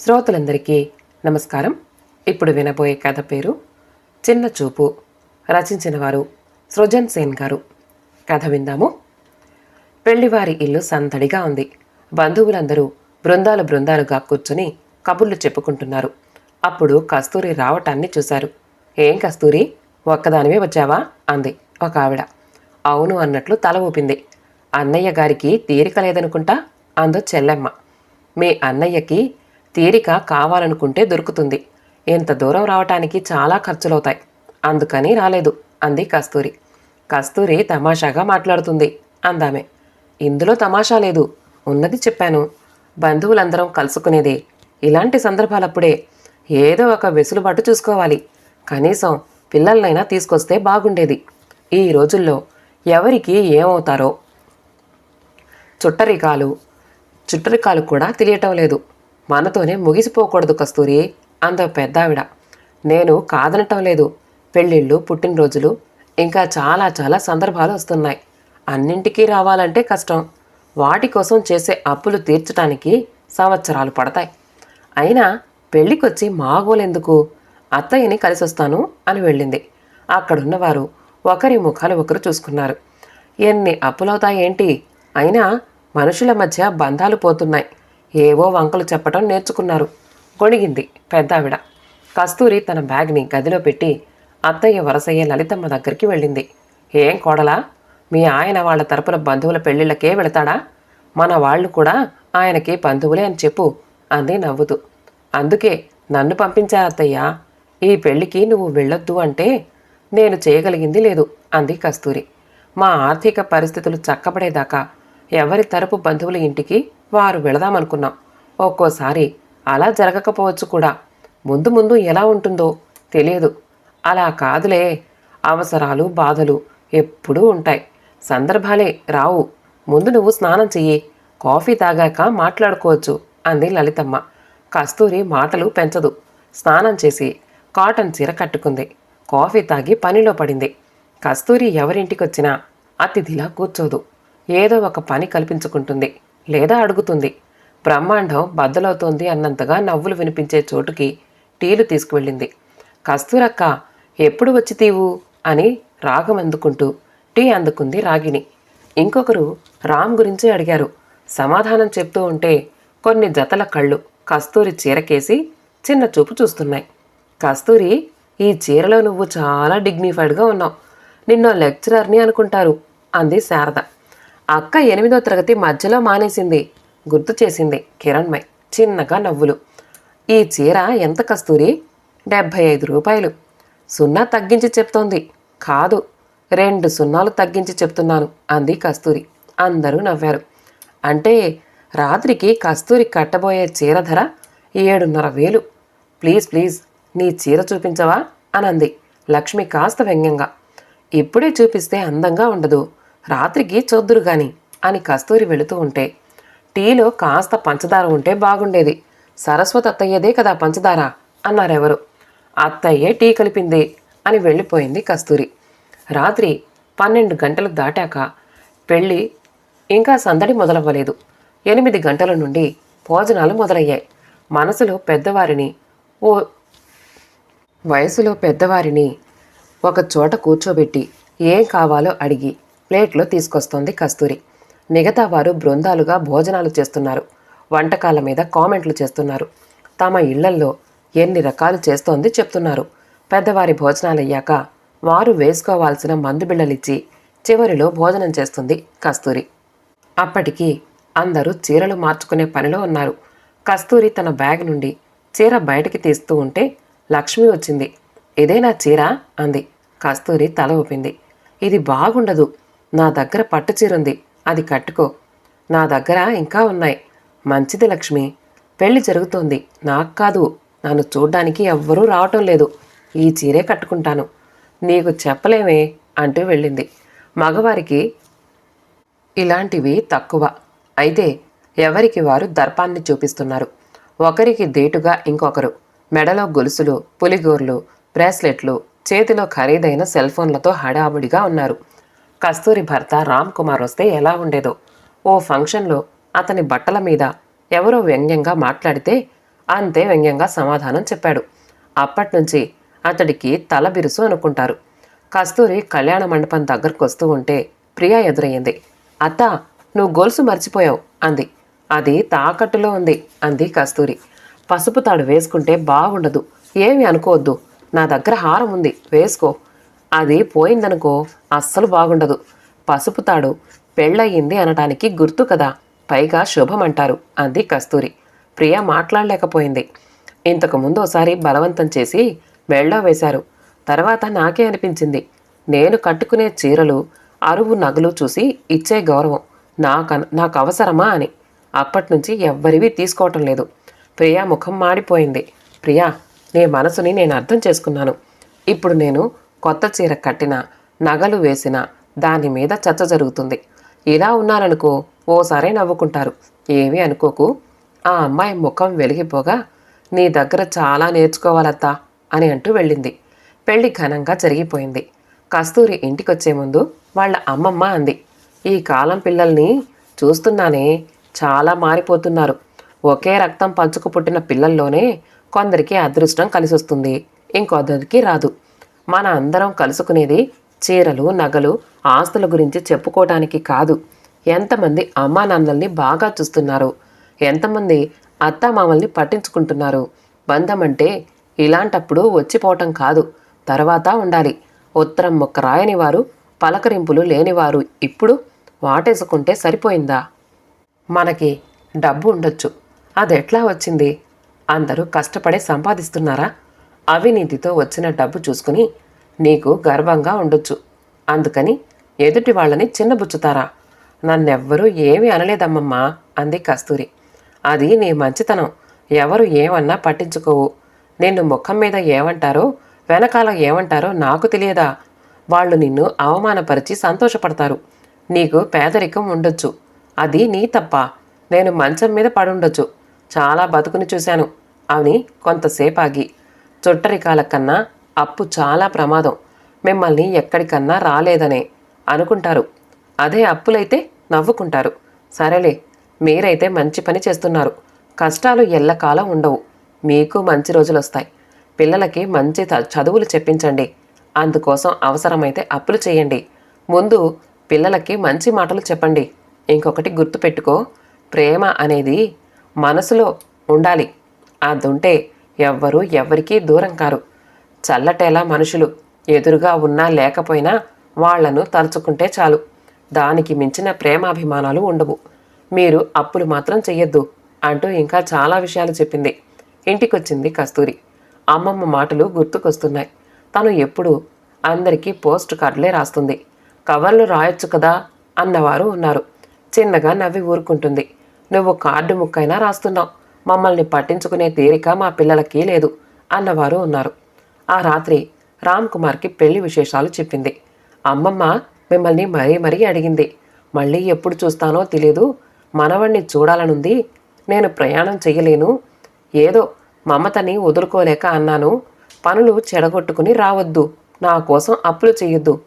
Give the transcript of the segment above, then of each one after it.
శ్రోతలందరికీ నమస్కారం. ఇప్పుడు వినబోయే కథ పేరు చిన్న చూపు. రచించిన వారు సృజన్ సేన్ గారు. కథ విందాము. పెళ్ళివారి ఇల్లు సందడిగా ఉంది. బంధువులందరూ బృందాలు బృందాలుగా కూర్చుని కబుర్లు చెప్పుకుంటున్నారు. అప్పుడు కస్తూరి రావటాన్ని చూశారు. ఏం కస్తూరి? ఒక్కదానివే వచ్చావా? అంది ఒక ఆవిడ. అవును అన్నట్లు తల ఊపింది. అన్నయ్య గారికి తీరిక లేదనుకుంటా? అందు చెల్లెమ్మ. మీ అన్నయ్యకి తీరిక కావాలనుకుంటే దొరుకుతుంది. ఇంత దూరం రావటానికి చాలా ఖర్చులవుతాయి. అందుకని రాలేదు అంది కస్తూరి. కస్తూరి తమాషాగా మాట్లాడుతుంది అందామె. ఇందులో తమాషా లేదు ఉన్నది చెప్పాను. బంధువులందరం కలుసుకునేదే. ఇలాంటి సందర్భాలప్పుడే ఏదో ఒక వెసులుబాటు చూసుకోవాలి. కనీసం పిల్లలనైనా తీసుకొస్తే బాగుండేది. ఈ రోజుల్లో ఎవరికి ఏమవుతారో చుట్టరికాలు చుట్టరికాలు కూడా తెలియటం లేదు. మనతోనే ముగిసిపోకూడదు కస్తూరి అంద పెద్దావిడ. నేను కాదనటం లేదు. పెళ్ళిళ్ళు పుట్టినరోజులు ఇంకా చాలా చాలా సందర్భాలు వస్తున్నాయి. అన్నింటికీ రావాలంటే కష్టం. వాటి కోసం చేసే అప్పులు తీర్చడానికి సంవత్సరాలు పడతాయి. అయినా పెళ్ళికొచ్చి మాగోలెందుకు? అత్తయ్యని కలిసొస్తాను అని వెళ్ళింది. అక్కడున్నవారు ఒకరి ముఖాలు ఒకరు చూసుకున్నారు. ఎన్ని అప్పులవుతాయేంటి? అయినా మనుషుల మధ్య బంధాలు పోతున్నాయి. ఏవో వంకలు చెప్పటం నేర్చుకున్నారు. గొణిగింది పెద్దావిడ. కస్తూరి తన బ్యాగ్ని గదిలో పెట్టి అత్తయ్య వరసయ్య లలితమ్మ దగ్గరికి వెళ్ళింది. ఏం కోడలా? మీ ఆయన వాళ్ళ తరపున బంధువుల పెళ్ళిళ్ళకే వెళతాడా? మన వాళ్ళు కూడా ఆయనకి బంధువులే అని చెప్పు అంది నవ్వుతూ. అందుకే నన్ను పంపించా అత్తయ్య. ఈ పెళ్ళికి నువ్వు వెళ్ళొద్దు అంటే నేను చేయగలిగింది లేదు అంది కస్తూరి. మా ఆర్థిక పరిస్థితులు చక్కబడేదాకా ఎవరి తరపు బంధువుల ఇంటికి వారు వెళదామనుకున్నాం. ఒక్కోసారి అలా జరగకపోవచ్చు కూడా. ముందు ముందు ఎలా ఉంటుందో తెలియదు. అలా కాదులే. అవసరాలు బాధలు ఎప్పుడూ ఉంటాయి. సందర్భాలే రావు. ముందు నువ్వు స్నానం చెయ్యి. కాఫీ తాగాక మాట్లాడుకోవచ్చు అంది లలితమ్మ. కస్తూరి మాటలు పెంచదు. స్నానం చేసి కాటన్ చీర కట్టుకుంది. కాఫీ తాగి పనిలో పడింది. కస్తూరి ఎవరింటికొచ్చినా అతిథిలా కూర్చోదు. ఏదో ఒక పని కల్పించుకుంటుంది. లేదా అడుగుతుంది. బ్రహ్మాండం బద్దలవుతోంది అన్నంతగా నవ్వులు వినిపించే చోటుకి టీలు తీసుకువెళ్ళింది. కస్తూరక్క ఎప్పుడు వచ్చి తీవు అని రాగం అందుకుంటూ టీ అందుకుంది రాగిణి. ఇంకొకరు రామ్ గురించి అడిగారు. సమాధానం చెప్తూ ఉంటే కొన్ని జతల కళ్ళు కస్తూరి చీరకేసి చిన్న చూపు చూస్తున్నాయి. కస్తూరి ఈ చీరలో నువ్వు చాలా డిగ్నిఫైడ్గా ఉన్నావు. నిన్నో లెక్చరర్ని అనుకుంటారు అంది శారద. అక్క ఎనిమిదో తరగతి మధ్యలో మానేసింది. గుర్తు చేసింది కిరణ్మయ్. చిన్నగా నవ్వులు. ఈ చీర ఎంత కస్తూరి? డెబ్భై ఐదు రూపాయలు. సున్నా తగ్గించి చెప్తోంది. కాదు రెండు సున్నాలు తగ్గించి చెప్తున్నాను అంది కస్తూరి. అందరూ నవ్వారు. అంటే రాత్రికి కస్తూరి కట్టబోయే చీర ధర ఏడున్నర వేలు. ప్లీజ్ ప్లీజ్ నీ చీర చూపించవా? అనంది. లక్ష్మి కాస్త వ్యంగ్యంగా. ఇప్పుడే చూపిస్తే అందంగా ఉండదు. రాత్రికి చూద్దురు గాని అని కస్తూరి వెళుతూ ఉంటే టీలో కాస్త పంచదార ఉంటే బాగుండేది. సరస్వతి అత్తయ్యదే కదా పంచదార? అన్నారెవరు. అత్తయ్యే టీ కలిపింది అని వెళ్ళిపోయింది కస్తూరి. రాత్రి పన్నెండు గంటలు దాటాక పెళ్ళి ఇంకా సందడి మొదలవ్వలేదు. ఎనిమిది గంటల నుండి భోజనాలు మొదలయ్యాయి. మనసులో పెద్దవారిని ఓ వయసులో పెద్దవారిని ఒక చోట కూర్చోబెట్టి ఏం కావాలో అడిగి ప్లేట్లో తీసుకొస్తోంది కస్తూరి. మిగతా వారు బృందాలుగా భోజనాలు చేస్తున్నారు. వంటకాల మీద కామెంట్లు చేస్తున్నారు. తమ ఇళ్ళల్లో ఎన్ని రకాలు చేస్తోంది చెప్తున్నారు. పెద్దవారి భోజనాలయ్యాక వారు వేసుకోవాల్సిన మందు బిళ్ళలిచ్చి చివరిలో భోజనం చేస్తుంది కస్తూరి. అప్పటికి అందరూ చీరలు మార్చుకునే పనిలో ఉన్నారు. కస్తూరి తన బ్యాగ్ నుండి చీర బయటికి తీస్తూ ఉంటే లక్ష్మి వచ్చింది. ఇదే నా చీర? అంది. కస్తూరి తల ఊపింది. ఇది బాగుండదు. నా దగ్గర పట్టు చీర ఉంది అది కట్టుకో. నా దగ్గర ఇంకా ఉన్నాయి. మంచిది లక్ష్మి. పెళ్ళి జరుగుతోంది. నాకు కాదు. నన్ను చూడ్డానికి ఎవ్వరూ రావటం లేదు. ఈ చీరే కట్టుకుంటాను. నీకు చెప్పలేమే అంటూ వెళ్ళింది. మగవారికి ఇలాంటివి తక్కువ. అయితే ఎవరికి వారు దర్పాన్ని చూపిస్తున్నారు? ఒకరికి దేటుగా ఇంకొకరు. మెడలో గొలుసులు పులిగోర్లు బ్రేస్లెట్లు చేతిలో ఖరీదైన సెల్ ఫోన్లతో హడావుడిగా ఉన్నారు. కస్తూరి భర్త రామ్ కుమార్ వస్తే ఎలా ఉండేదో. ఓ ఫంక్షన్లో అతని బట్టల మీద ఎవరో వ్యంగ్యంగా మాట్లాడితే అంతే వ్యంగ్యంగా సమాధానం చెప్పాడు. అప్పట్నుంచి అతడికి తల బిరుసు అనుకుంటారు. కస్తూరి కళ్యాణ మండపం దగ్గరకు వస్తూ ఉంటే ప్రియా ఎదురయ్యింది. అత్త నువ్వు గొలుసు మర్చిపోయావు అంది. అది తాకట్టులో ఉంది అంది కస్తూరి. పసుపు తాడు వేసుకుంటే బాగుండదు. ఏమి అనుకోవద్దు. నా దగ్గర హారం ఉంది. వేసుకో. అది పోయిందనుకో అస్సలు బాగుండదు. పసుపు తాడు పెళ్ళయింది అనటానికి గుర్తు కదా. పైగా శుభమంటారు అంది కస్తూరి. ప్రియ మాట్లాడలేకపోయింది. ఇంతకు ముందు ఒకసారి బలవంతం చేసి మెళ్ళో వేశారు. తర్వాత నాకే అనిపించింది. నేను కట్టుకునే చీరలు అరువు నగలు చూసి ఇచ్చే గౌరవం నాకు నాకు అవసరమా అని. అప్పట్నుంచి ఎవ్వరివి తీసుకోవటం లేదు. ప్రియా ముఖం మాడిపోయింది. ప్రియా నీ మనసుని నేను అర్థం చేసుకున్నాను. ఇప్పుడు నేను కొత్త చీర కట్టిన నగలు వేసినా దాని మీద చర్చ జరుగుతుంది. ఇలా ఉన్నారనుకో ఓసారే నవ్వుకుంటారు. ఏమీ అనుకోకు. ఆ అమ్మాయి ముఖం వెలిగిపోగా నీ దగ్గర చాలా నేర్చుకోవాలత్తా అని అంటూ వెళ్ళింది. పెళ్ళి ఘనంగా జరిగిపోయింది. కస్తూరి ఇంటికొచ్చే ముందు వాళ్ళ అమ్మమ్మ అంది ఈ కాలం పిల్లల్ని చూస్తున్నానే చాలా మారిపోతున్నారు. ఒకే రక్తం పంచుకు పుట్టిన పిల్లల్లోనే కొందరికి అదృష్టం కలిసొస్తుంది. ఇంకొందరికి రాదు. మన అందరం కలుసుకునేది చీరలు నగలు ఆస్తుల గురించి చెప్పుకోవటానికి కాదు. ఎంతమంది అమ్మా నాన్నల్ని బాగా చూస్తున్నారు. ఎంతమంది అత్తామామల్ని పట్టించుకుంటున్నారు. బంధం అంటే ఇలాంటప్పుడు వచ్చిపోవటం కాదు. తర్వాత ఉండాలి. ఉత్తరం మొక్క రాయని వారు పలకరింపులు లేనివారు. ఇప్పుడు వాటేసుకుంటే సరిపోయిందా? మనకి డబ్బు ఉండొచ్చు. అది ఎట్లా వచ్చింది? అందరూ కష్టపడే సంపాదిస్తున్నారా? అవినీతితో వచ్చిన డబ్బు చూసుకుని నీకు గర్వంగా ఉండొచ్చు. అందుకని ఎదుటి వాళ్ళని చిన్నబుచ్చుతారా నన్నెవ్వరూ ఏమీ అనలేదమ్మమ్మా అంది కస్తూరి. అది నీ మంచితనం. ఎవరు ఏమన్నా పట్టించుకోవు. నిన్ను ముఖం మీద ఏమంటారో వెనకాల ఏమంటారో నాకు తెలియదా? వాళ్ళు నిన్ను అవమానపరిచి సంతోషపడతారు. నీకు పేదరికం ఉండొచ్చు. అది నీ తప్ప. నేను మంచం మీద పడుండొచ్చు. చాలా బతుకుని చూశాను. అని కొంతసేపు ఆగి చుట్టరికాల కన్నా అప్పు చాలా ప్రమాదం. మిమ్మల్ని ఎక్కడికన్నా రాలేదనే అనుకుంటారు. అదే అప్పులైతే నవ్వుకుంటారు. సరేలే మీరైతే మంచి పని చేస్తున్నారు. కష్టాలు ఎల్లకాలం ఉండవు. మీకు మంచి రోజులు వస్తాయి పిల్లలకి మంచి చదువులు చెప్పించండి. అందుకోసం అవసరమైతే అప్పులు చేయండి. ముందు పిల్లలకి మంచి మాటలు చెప్పండి. ఇంకొకటి గుర్తుపెట్టుకో. ప్రేమ అనేది మనసులో ఉండాలి. అదుంటే ఎవ్వరూ ఎవ్వరికీ దూరం కారు. చల్లటేలా మనుషులు. ఎదురుగా ఉన్నా లేకపోయినా వాళ్ళను తలుచుకుంటే చాలు. దానికి మించిన ప్రేమాభిమానాలు ఉండవు. మీరు అప్పులు మాత్రం చెయ్యొద్దు అంటూ ఇంకా చాలా విషయాలు చెప్పింది. ఇంటికొచ్చింది కస్తూరి. అమ్మమ్మ మాటలు గుర్తుకొస్తున్నాయి. తను ఎప్పుడు అందరికీ పోస్ట్ కార్డులే రాస్తుంది. కవర్లు రాయొచ్చు కదా అన్నవారు ఉన్నారు. చిన్నగా నవ్వి ఊరుకుంటుంది. నువ్వు కార్డు ముక్కైనా రాస్తున్నావు. మమ్మల్ని పట్టించుకునే తీరిక మా పిల్లలకి లేదు అన్నవారు ఉన్నారు. ఆ రాత్రి రామ్ కుమార్కి పెళ్ళి విశేషాలు చెప్పింది. అమ్మమ్మ మిమ్మల్ని మరీ మరీ అడిగింది. మళ్ళీ ఎప్పుడు చూస్తానో తెలియదు మనవణ్ణి చూడాలనుంది. నేను ప్రయాణం చెయ్యలేను. ఏదో మమతని వదులుకోలేక అన్నాను. పనులు చెడగొట్టుకుని రావద్దు. నా కోసం అప్పులు చెయ్యొద్దు.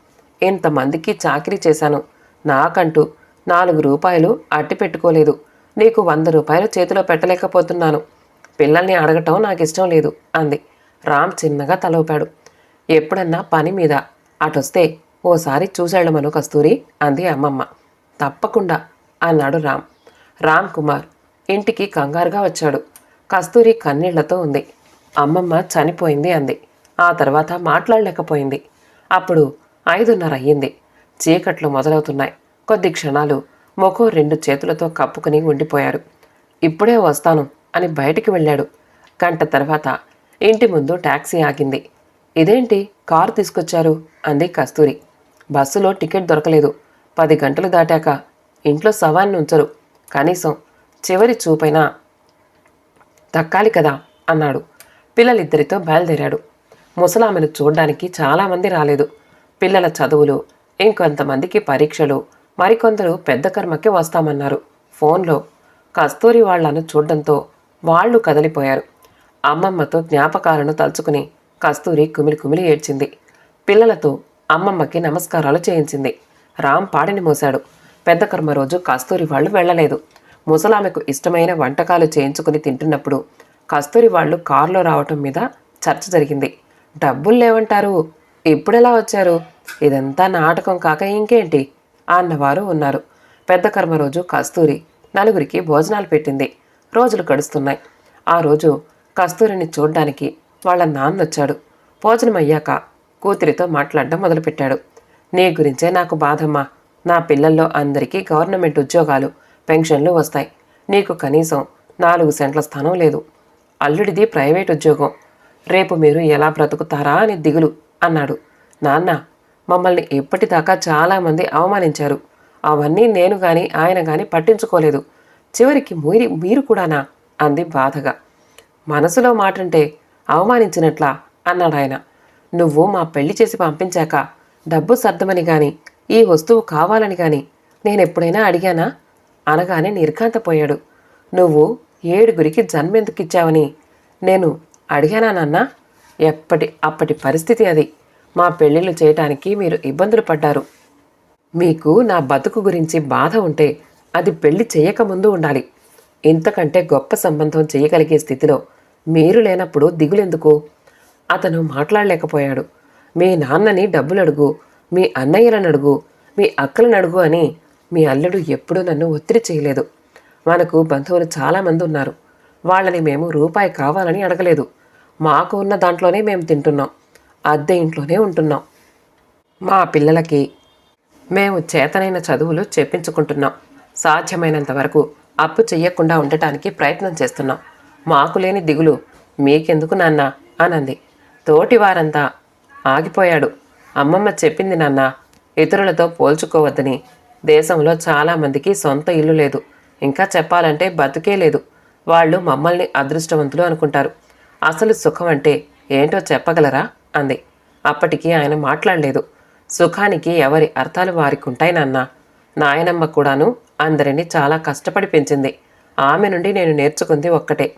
ఇంతమందికి చాకిరీ చేశాను. నాకంటూ నాలుగు రూపాయలు అట్టి పెట్టుకోలేదు. నీకు వంద రూపాయలు చేతిలో పెట్టలేకపోతున్నాను. పిల్లల్ని అడగటం నాకు ఇష్టం లేదు అంది. రామ్ చిన్నగా తలవపాడు ఎప్పుడన్నా పని మీద అటొస్తే ఓసారి చూసేళ్ళమను కస్తూరి అంది అమ్మమ్మ. తప్పకుండా అన్నాడు రామ్. రామ్ కుమార్ ఇంటికి కంగారుగా వచ్చాడు. కస్తూరి కన్నీళ్ళతో ఉంది. అమ్మమ్మ చనిపోయింది అంది. ఆ తర్వాత మాట్లాడలేకపోయింది. అప్పుడు ఐదున్నర అయ్యింది. చీకట్లు మొదలవుతున్నాయి. కొద్ది క్షణాలు ముఖం రెండు చేతులతో కప్పుకుని ఉండిపోయారు. ఇప్పుడే వస్తాను అని బయటికి వెళ్ళాడు. గంట తర్వాత ఇంటి ముందు టాక్సీ ఆగింది. ఇదేంటి? కారు తీసుకొచ్చారు అంది కస్తూరి. బస్సులో టికెట్ దొరకలేదు. పది గంటలు దాటాక ఇంట్లో సవాన్ని ఉంచరు. కనీసం చివరి చూపైనా దక్కాలి కదా అన్నాడు. పిల్లలిద్దరితో బయలుదేరాడు. ముసలామెను చూడ్డానికి చాలామంది రాలేదు. పిల్లల చదువులు ఇంకొంతమందికి పరీక్షలు మరికొందరు పెద్ద కర్మకి వస్తామన్నారు. ఫోన్లో కస్తూరి వాళ్ళను చూడడంతో వాళ్ళు కదలిపోయారు. అమ్మమ్మతో జ్ఞాపకాలను తలుచుకుని కస్తూరి కుమిలి కుమిలి ఏడ్చింది. పిల్లలతో అమ్మమ్మకి నమస్కారాలు చేయించింది. రామ్ పాడిని మోశాడు. పెద్ద కర్మ రోజు కస్తూరి వాళ్ళు వెళ్ళలేదు. ముసలామెకు ఇష్టమైన వంటకాలు చేయించుకుని తింటున్నప్పుడు కస్తూరి వాళ్ళు కారులో రావటం మీద చర్చ జరిగింది. డబ్బులు లేవంటారు. ఇప్పుడెలా వచ్చారు? ఇదంతా నాటకం కాక ఇంకేంటి? అన్నవారు ఉన్నారు. పెద్ద కర్మ రోజు కస్తూరి నలుగురికి భోజనాలు పెట్టింది. రోజులు గడుస్తున్నాయి. ఆ రోజు కస్తూరిని చూడ్డానికి వాళ్ళ నాన్న వచ్చాడు. భోజనం అయ్యాక కూతురితో మాట్లాడడం మొదలుపెట్టాడు. నీ గురించే నాకు బాధమ్మా. నా పిల్లల్లో అందరికీ గవర్నమెంట్ ఉద్యోగాలు పెన్షన్లు వస్తాయి. నీకు కనీసం నాలుగు సెంట్ల స్థానం లేదు. అల్లుడిది ప్రైవేట్ ఉద్యోగం. రేపు మీరు ఎలా బ్రతుకుతారా అని దిగులు అన్నాడు. నాన్న మమ్మల్ని ఇప్పటిదాకా చాలామంది అవమానించారు. అవన్నీ నేను కానీ ఆయన కానీ పట్టించుకోలేదు. చివరికి మీరు మీరు కూడానా? అంది బాధగా. మనసులో మాటంటే అవమానించినట్లా? అన్నాడు ఆయన. నువ్వు మా పెళ్ళి చేసి పంపించాక డబ్బు సర్దమని గాని ఈ వస్తువు కావాలని గాని నేనెప్పుడైనా అడిగానా? అనగానే నిర్ఘాంతపోయాడు. నువ్వు ఏడుగురికి జన్మెందుకిచ్చావని నేను అడిగానా నాన్న? ఎప్పటి అప్పటి పరిస్థితి అది. మా పెళ్ళిళ్ళు చేయటానికి మీరు ఇబ్బందులు పడ్డారు. మీకు నా బతుకు గురించి బాధ ఉంటే అది పెళ్ళి చేయకముందు ఉండాలి. ఇంతకంటే గొప్ప సంబంధం చేయగలిగే స్థితిలో మీరు లేనప్పుడు దిగులెందుకు? అతను మాట్లాడలేకపోయాడు. మీ నాన్నని డబ్బులు అడుగు మీ అన్నయ్యలను అడుగు మీ అక్కలను అడుగు అని మీ అల్లుడు ఎప్పుడూ నన్ను ఒత్తిడి చేయలేదు. మనకు బంధువులు చాలామంది ఉన్నారు. వాళ్ళని మేము రూపాయి కావాలని అడగలేదు. మాకు ఉన్న దాంట్లోనే మేము తింటున్నాం. అద్దె ఇంట్లోనే ఉంటున్నాం. మా పిల్లలకి మేము చేతనైన చదువులు చెప్పించుకుంటున్నాం. సాధ్యమైనంత వరకు అప్పు చెయ్యకుండా ఉండటానికి ప్రయత్నం చేస్తున్నాం. మాకు లేని దిగులు మీకెందుకు నాన్న? అనంది. తోటి వారంతా ఆగిపోయాడు. అమ్మమ్మ చెప్పింది నాన్న ఇతరులతో పోల్చుకోవద్దని. దేశంలో చాలామందికి సొంత ఇల్లు లేదు. ఇంకా చెప్పాలంటే బతుకే లేదు. వాళ్ళు మమ్మల్ని అదృష్టవంతులు అనుకుంటారు. అసలు సుఖం అంటే ఏంటో చెప్పగలరా? అంది. అప్పటికి ఆయన మాట్లాడలేదు. సుఖానికి ఎవరి అర్థాలు వారికి ఉంటాయి నాన్న? నాయనమ్మ కూడాను అందరినీ చాలా కష్టపడి పెంచింది. ఆమె నుండి నేను నేర్చుకుంది ఒక్కటే.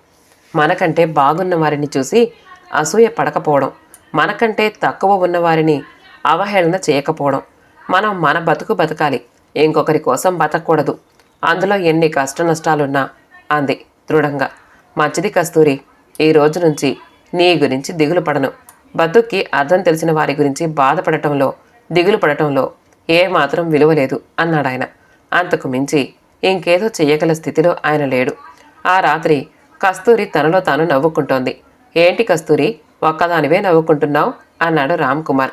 మనకంటే బాగున్న వారిని చూసి అసూయ పడకపోవడం మనకంటే తక్కువ ఉన్నవారిని అవహేళన చేయకపోవడం మనం మన బతుకు బతకాలి ఇంకొకరి కోసం బతకూడదు అందులో ఎన్ని కష్ట నష్టాలున్నా అంది దృఢంగా. మంచిది కస్తూరి ఈ రోజు నుంచి నీ గురించి దిగులు పడను బతుక్కి అర్థం తెలిసిన వారి గురించి బాధపడటంలో దిగులు పడటంలో ఏమాత్రం విలువ లేదు అన్నాడాయన. అంతకు మించి ఇంకేదో చెయ్యగల స్థితిలో ఆయన లేడు. ఆ రాత్రి కస్తూరి తనలో తాను నవ్వుకుంటోంది. ఏంటి కస్తూరి ఒక్కదానివే నవ్వుకుంటున్నావు? అన్నాడు రామ్ కుమార్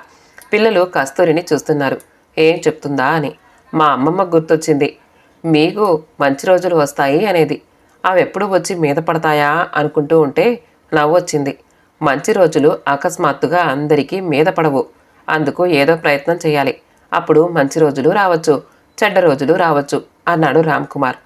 పిల్లలు కస్తూరిని చూస్తున్నారు. ఏం చెప్తుందా? అని. మా అమ్మమ్మ గుర్తొచ్చింది. మీకు మంచి రోజులు వస్తాయి అనేది. అవి ఎప్పుడు వచ్చి మీద పడతాయా? అనుకుంటూ ఉంటే నవ్వొచ్చింది. మంచి రోజులు అకస్మాత్తుగా అందరికీ మీద పడవు. అందుకు ఏదో ప్రయత్నం చేయాలి. అప్పుడు మంచి రోజులు రావచ్చు చెడ్డ రోజులు రావచ్చు అన్నాడు రామ్ కుమార్.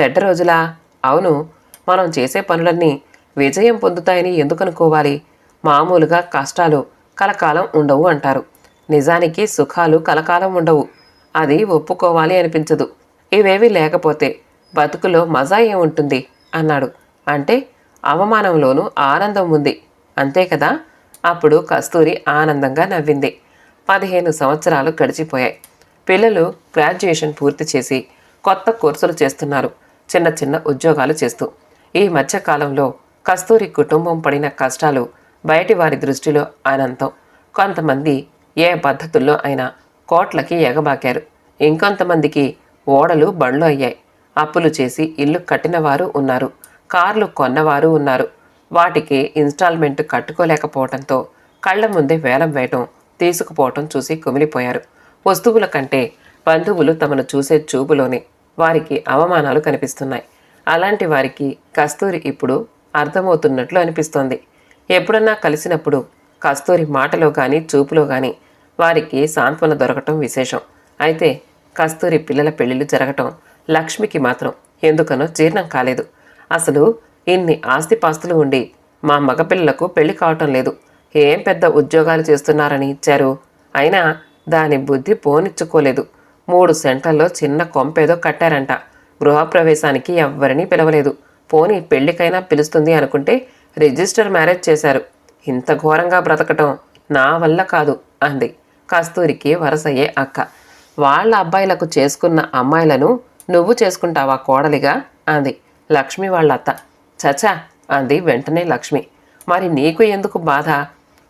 చెడ్డ రోజులా? అవును. మనం చేసే పనులన్నీ విజయం పొందుతాయని ఎందుకు అనుకోవాలి మామూలుగా కష్టాలు కలకాలం ఉండవు అంటారు. నిజానికి సుఖాలు కలకాలం ఉండవు. అది ఒప్పుకోవాలి అనిపించదు. ఇవేవి లేకపోతే బతుకులో మజా ఏముంటుంది? అన్నాడు. అంటే అవమానంలోనూ ఆనందం ఉంది. అంతే కదా? అప్పుడు కస్తూరి ఆనందంగా నవ్వింది. పదిహేను సంవత్సరాలు గడిచిపోయాయి. పిల్లలు గ్రాడ్యుయేషన్ పూర్తి చేసి కొత్త కోర్సులు చేస్తున్నారు. చిన్న చిన్న ఉద్యోగాలు చేస్తూ. ఈ మధ్యకాలంలో కస్తూరి కుటుంబం పడిన కష్టాలు బయటి వారి దృష్టిలో అనంతం. కొంతమంది ఏ పద్ధతుల్లో అయినా కోట్లకి ఎగబాకారు. ఇంకొంతమందికి ఓడలు బండ్లు అయ్యాయి. అప్పులు చేసి ఇల్లు కట్టినవారు ఉన్నారు. కార్లు కొన్నవారు ఉన్నారు. వాటికి ఇన్స్టాల్మెంట్ కట్టుకోలేకపోవడంతో కళ్ళ ముందే వేలం వేయటం తీసుకుపోవటం చూసి కుమిలిపోయారు. వస్తువుల కంటే బంధువులు తమను చూసే చూపులోనే వారికి అవమానాలు కనిపిస్తున్నాయి. అలాంటి వారికి కస్తూరి ఇప్పుడు అర్థమవుతున్నట్లు అనిపిస్తోంది. ఎప్పుడన్నా కలిసినప్పుడు కస్తూరి మాటలో కానీ చూపులో కానీ వారికి సాంత్వన దొరకటం విశేషం. అయితే కస్తూరి పిల్లల పెళ్ళిళ్ళు జరగటం లక్ష్మికి మాత్రం ఎందుకనో జీర్ణం కాలేదు. అసలు ఇన్ని ఆస్తిపాస్తులు ఉండి మా మగపిల్లలకు పెళ్ళి కావటం లేదు. ఏం పెద్ద ఉద్యోగాలు చేస్తున్నారని ఇచ్చారు అయినా దాని బుద్ధి పోనిచ్చుకోలేదు. మూడు సెంటర్లో చిన్న కొంపేదో కట్టారంట. గృహప్రవేశానికి ఎవ్వరినీ పిలవలేదు. పోని పెళ్ళికైనా పిలుస్తుంది అనుకుంటే రిజిస్టర్ మ్యారేజ్ చేశారు. ఇంత ఘోరంగా బ్రతకటం నా వల్ల కాదు అంది. కస్తూరికి వరసయ్యే అక్క. వాళ్ళ అబ్బాయిలకు చేసుకున్న అమ్మాయిలను నువ్వు చేసుకుంటావా కోడలిగా? అంది. లక్ష్మి వాళ్ళ అత్త చచా అంది వెంటనే లక్ష్మి. మరి నీకు ఎందుకు బాధ?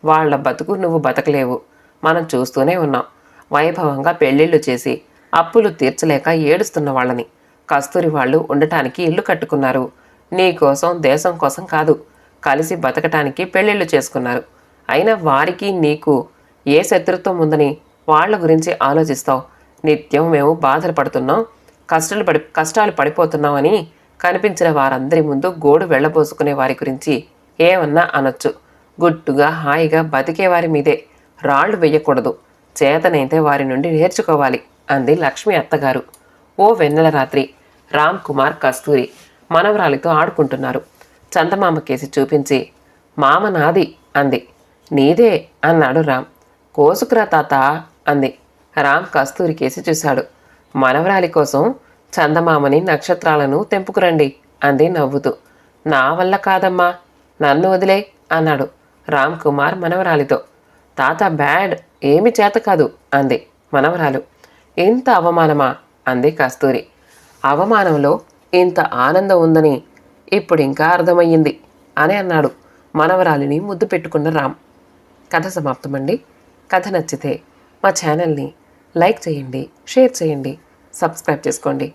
వాళ్ళ బతుకు నువ్వు బతకలేవు. మనం చూస్తూనే ఉన్నాం. వైభవంగా పెళ్ళిళ్ళు చేసి అప్పులు తీర్చలేక ఏడుస్తున్న వాళ్ళని. కస్తూరి వాళ్ళు ఉండటానికి ఇల్లు కట్టుకున్నారు. నీ కోసం దేశం కోసం కాదు. కలిసి బతకటానికి పెళ్ళిళ్ళు చేసుకున్నారు. అయినా వారికి నీకు ఏ శత్రుత్వం ఉందని వాళ్ళ గురించి ఆలోచిస్తావు. నిత్యం మేము బాధలు పడుతున్నాం కష్టాలు పడి కష్టాలు పడిపోతున్నామని కనిపించిన వారందరి ముందు గోడు వెళ్ళబోసుకునే వారి గురించి ఏమన్నా అనొచ్చు. గుట్టుగా హాయిగా బతికే వారి మీదే రాళ్ళు వెయ్యకూడదు చేతనైతే వారి నుండి నేర్చుకోవాలి అంది లక్ష్మి అత్తగారు. ఓ వెన్నెల రాత్రి రామ్ కుమార్ కస్తూరి మనవరాలితో ఆడుకుంటున్నారు. చందమామ కేసి చూపించి మామ నాది అంది. నీదే అన్నాడు రామ్. కోసుకురా తాత అంది. రామ్ కస్తూరి కేసి చూశాడు. మనవరాలి కోసం చందమామని నక్షత్రాలను తెంపుకురండి అంది నవ్వుతూ. నా వల్ల కాదమ్మా నన్ను వదిలే అన్నాడు రామ్ కుమార్ మనవరాలితో. తాత బ్యాడ్ ఏమి చేత కాదు అంది మనవరాలు. ఇంత అవమానమా అంది కస్తూరి. అవమానంలో ఇంత ఆనందం ఉందని ఇప్పుడు ఇంకా అర్థమయ్యింది అని అన్నాడు మనవరాలిని ముద్దు పెట్టుకున్న రామ్. కథ సమాప్తమండి. కథ నచ్చితే మా ఛానల్ని లైక్ చేయండి షేర్ చేయండి సబ్స్క్రైబ్ చేసుకోండి.